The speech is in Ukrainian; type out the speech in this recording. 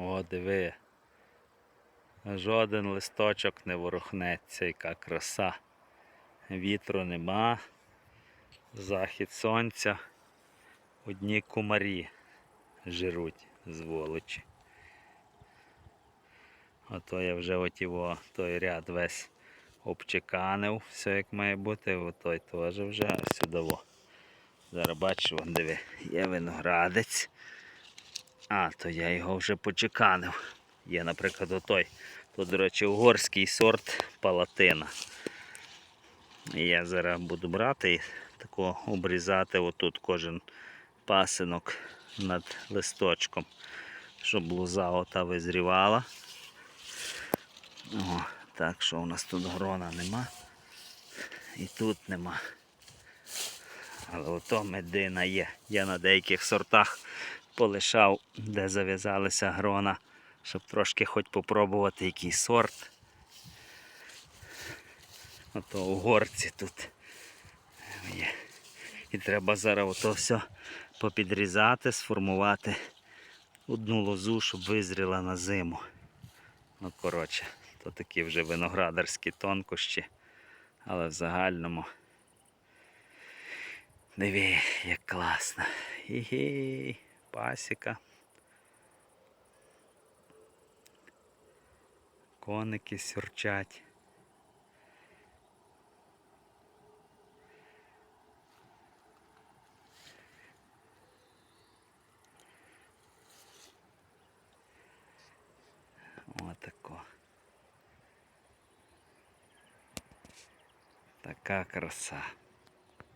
О, диви. Жоден листочок не ворухнеться, яка краса. Вітру нема. Захід сонця. Одні кумарі жируть зволочі. Ото я вже отіво той ряд весь обчеканив, все як має бути, отой теж вже сюди. Зараз бачу, диви, є виноградець. А, то я його вже почеканив. Є, наприклад, отой. То, до речі, угорський сорт палатина. Я зараз буду брати і тако обрізати отут кожен пасинок над листочком, щоб лоза ота визрівала. О, так що у нас тут грона нема. І тут нема. Але ото медина є. Я на деяких сортах полишав, де зав'язалися грона, щоб трошки хоч попробувати який сорт. Ото угорці тут є. І треба зараз ото все попідрізати, сформувати одну лозу, щоб визріла на зиму. Ну, коротше, то такі вже виноградарські тонкощі, але в загальному. Диви, як класно. Хі-хі, пасіка. Коники сюрчать. Отако. Така краса.